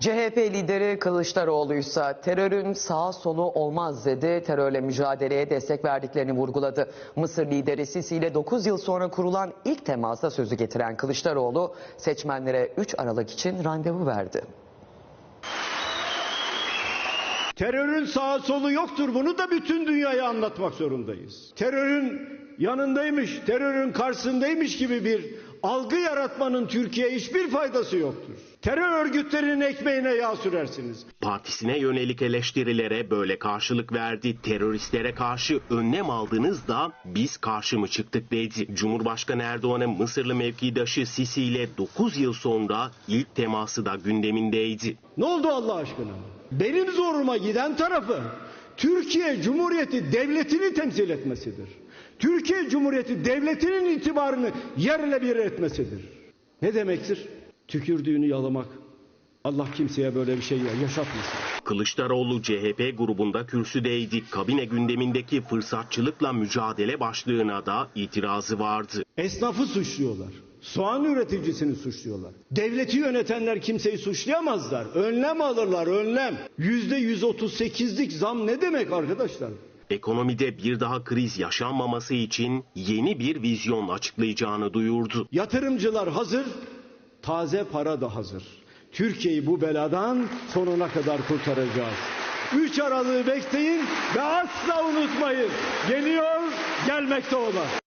CHP lideri Kılıçdaroğlu ise terörün sağ solu olmaz dedi. Terörle mücadeleye destek verdiklerini vurguladı. Mısır lideri Sisi ile 9 yıl sonra kurulan ilk temasta sözü getiren Kılıçdaroğlu seçmenlere 3 Aralık için randevu verdi. Terörün sağa solu yoktur. Bunu da bütün dünyaya anlatmak zorundayız. Terörün yanındaymış, terörün karşısındaymış gibi bir algı yaratmanın Türkiye'ye hiçbir faydası yoktur. Terör örgütlerinin ekmeğine yağ sürersiniz. Partisine yönelik eleştirilere böyle karşılık verdi. Teröristlere karşı önlem aldınız da biz karşı mı çıktık dedi. Cumhurbaşkanı Erdoğan'ın Mısırlı mevkidaşı Sisi ile 9 yıl sonra ilk teması da gündemindeydi. Ne oldu Allah aşkına? Benim zoruma giden tarafı Türkiye Cumhuriyeti Devleti'ni temsil etmesidir. Türkiye Cumhuriyeti Devleti'nin itibarını yerle bir etmesidir. Ne demektir? Tükürdüğünü yalamak. Allah kimseye böyle bir şey yaşatmasın. Kılıçdaroğlu CHP grubunda kürsüdeydi. Kabine gündemindeki fırsatçılıkla mücadele başlığına da itirazı vardı. Esnafı suçluyorlar. Soğan üreticisini suçluyorlar. Devleti yönetenler kimseyi suçlayamazlar. Önlem alırlar, önlem. Yüzde 138'lik zam ne demek arkadaşlar? Ekonomide bir daha kriz yaşanmaması için yeni bir vizyon açıklayacağını duyurdu. Yatırımcılar hazır, taze para da hazır. Türkiye'yi bu beladan sonuna kadar kurtaracağız. 3 Aralık'ı bekleyin ve asla unutmayın. Geliyor, gelmekte olan.